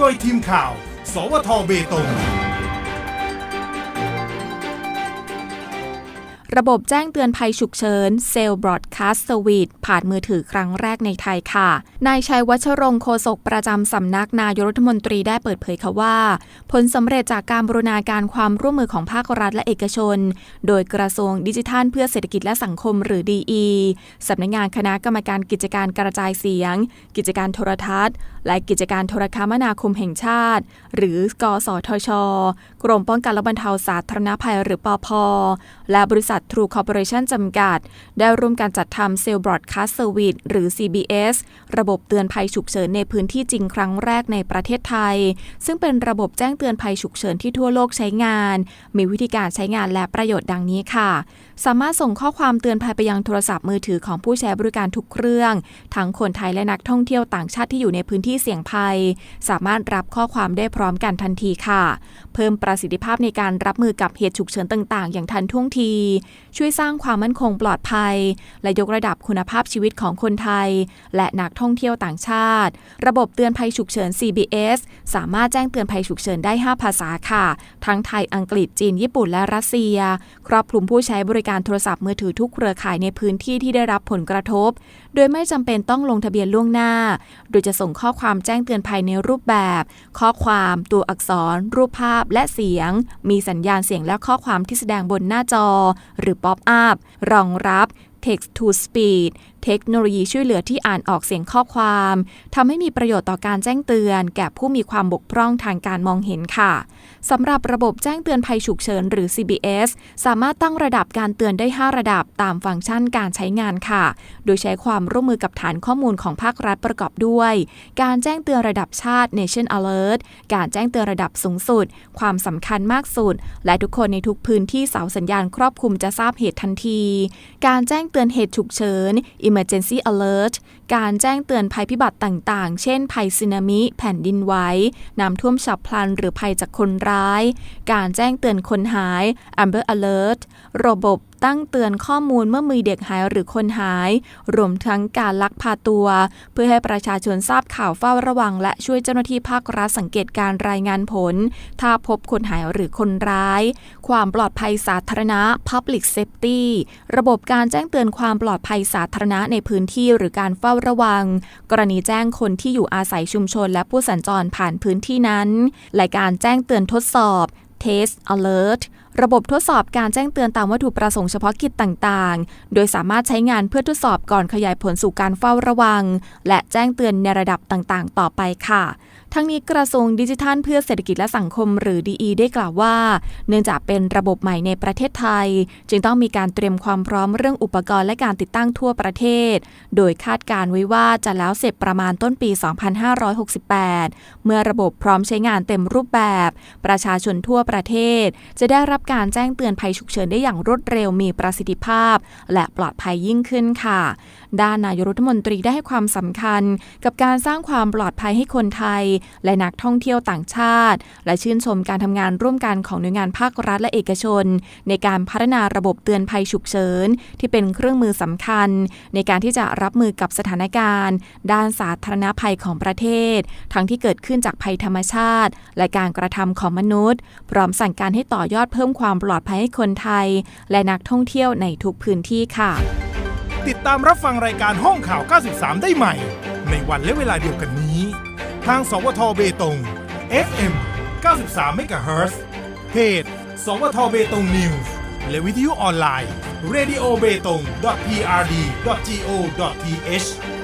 โดยทีมข่าว สวทเบตง ระบบแจ้งเตือนภัยฉุกเฉินเซลล์บรอดคาสต์สวีทผ่านมือถือครั้งแรกในไทยค่ะ นายชัยวัชรงโฆษกประจำสำนักนายรัฐมนตรีได้เปิดเผยค่ะว่า ผลสำเร็จจากการบรูรณาการความร่วมมือของภาครัฐและเอกชน โดยกระทรวงดิจิทัล เพื่อเศรษฐกิจและสังคมหรือ DE สำนักงานคณะกรรมการกิจการกระจายเสียง กิจการโทรทัศน์ และกิจการโทรคมนาคมแห่งชาติ หรือกสทช กรมป้องกันและบรรเทาสาธารณภัยหรือปอพและบริษัททรูคอร์ปอเรชั่นจำกัด ได้ร่วมการจัดทำเซลล์บรอดคาสต์เซอร์วิสหรือ CBS ระบบเตือนภัยฉุกเฉินในพื้นที่จริงครั้งแรกในประเทศไทย ซึ่งเป็นระบบแจ้งเตือนภัยฉุกเฉินที่ทั่วโลกใช้งาน มีวิธีการใช้งานและประโยชน์ดังนี้ค่ะ สามารถส่งข้อความเตือนภัยไปยังโทรศัพท์มือถือของผู้ใช้บริการทุกเครื่อง ทั้งคนไทยและนักท่องเที่ยวต่างชาติที่อยู่ในพื้นที่เสี่ยงภัย สามารถรับข้อความได้พร้อมกันทันทีค่ะ เพิ่มประสิทธิภาพในการรับมือกับเหตุฉุกเฉินต่าง ๆ อย่างทันท่วงทีช่วยสร้างความมั่นคงปลอดภัย และยกระดับคุณภาพชีวิตของคนไทย และนักท่องเที่ยวต่างชาติ ระบบเตือนภัยฉุกเฉิน CBS สามารถแจ้งเตือนภัยฉุกเฉินได้ 5 ภาษาค่ะ ทั้งไทย อังกฤษ จีน ญี่ปุ่น และรัสเซีย ครอบคลุมผู้ใช้บริการโทรศัพท์มือถือทุกเครือข่ายในพื้นที่ที่ได้รับผลกระทบ โดยไม่จำเป็นต้องลงทะเบียนล่วงหน้า โดยจะส่งข้อความแจ้งเตือนภัยในรูปแบบ ข้อความตัวอักษร รูปภาพและเสียง มีสัญญาณเสียงและข้อความที่แสดงบนหน้าจอหรือ Pop Up รองรับ Text to Speech เทคโนโลยีช่วยเหลือที่อ่านออกเสียงข้อความทำให้มีประโยชน์ต่อการแจ้งเตือน แก่ผู้มีความบกพร่องทางการมองเห็นค่ะสำหรับระบบแจ้งเตือนภัยฉุกเฉินหรือ CBS สามารถตั้งระดับการเตือนได้ 5 ระดับตามฟังก์ชันการใช้งานค่ะ โดยใช้ความร่วมมือกับฐานข้อมูลของภาครัฐประกอบด้วย การแจ้งเตือนระดับชาติ Nation Alert การแจ้งเตือนระดับสูงสุด ความสำคัญมากสุด และทุกคนในทุกพื้นที่เสาสัญญาณครอบคลุมจะทราบเหตุทันที การแจ้งเตือนเหตุฉุกเฉิน Emergency Alert การแจ้งเตือนภัยพิบัติต่างๆ เช่น ภัยสึนามิ แผ่นดินไหว น้ำท่วมฉับพลันหรือภัยจากคนร้าย การแจ้งเตือนคนหาย Amber Alert ระบบตั้งเตือนข้อมูลเมื่อมีเด็กหายหรือคนหาย รวมทั้งการลักพาตัว เพื่อให้ประชาชนทราบข่าวเฝ้าระวัง และช่วยเจ้าหน้าที่ภาครัฐสังเกตการรายงานผล ถ้าพบคนหายหรือคนร้าย ความปลอดภัยสาธารณะ Public Safety ระบบการแจ้งเตือนความปลอดภัยสาธารณะในพื้นที่หรือการเฝ้าระวัง กรณีแจ้งคนที่อยู่อาศัยชุมชน และผู้สัญจรผ่านพื้นที่นั้น และการแจ้งเตือนทดสอบ Test Alert ระบบทดสอบการแจ้งเตือนตามวัตถุประสงค์เฉพาะกิจต่างๆ โดยสามารถใช้งานเพื่อทดสอบก่อนขยายผลสู่การเฝ้าระวัง และแจ้งเตือนในระดับต่างๆ ต่อไปค่ะ ทั้งนี้กระทรวงดิจิทัลเพื่อเศรษฐกิจและสังคมหรือ DE ได้กล่าวว่า เนื่องจากเป็นระบบใหม่ในประเทศไทย จึงต้องมีการเตรียมความพร้อมเรื่องอุปกรณ์และการติดตั้งทั่วประเทศ โดยคาดการไว้ว่าจะแล้วเสร็จประมาณต้นปี 2568 เมื่อระบบพร้อมใช้งานเต็มรูปแบบ ประชาชนทั่วประเทศ จะได้รับการแจ้งเตือนภัยฉุกเฉินได้อย่างรวดเร็วมีประสิทธิภาพ และปลอดภัยยิ่งขึ้นค่ะ ด้านนายรัฐมนตรีได้ให้ความสำคัญ กับการสร้างความปลอดภัยให้คนไทย และนักท่องเที่ยวต่างชาติ และชื่นชมการทำงานร่วมกันของหน่วยงานภาครัฐและเอกชน ในการพัฒนาระบบเตือนภัยฉุกเฉินที่เป็นเครื่องมือสำคัญ ในการที่จะรับมือกับสถานการณ์ ด้านสาธารณภัยของประเทศ ทั้งที่เกิดขึ้นจากภัยธรรมชาติ และการกระทำของมนุษย์ พร้อมสั่งการให้ต่อยอดเพิ่มความปลอดภัยให้คนไทย และนักท่องเที่ยวในทุกพื้นที่ค่ะ ติดตามรับฟังรายการห้องข่าว 93 ได้ใหม่ ในวันและเวลาเดียวกันนี้ ทาง สวทเบตง FM 93เมกะเฮิรตซ์เพจ สวทเบตงนิวส์และวิทยุออนไลน์ radio b e t o n g prd go th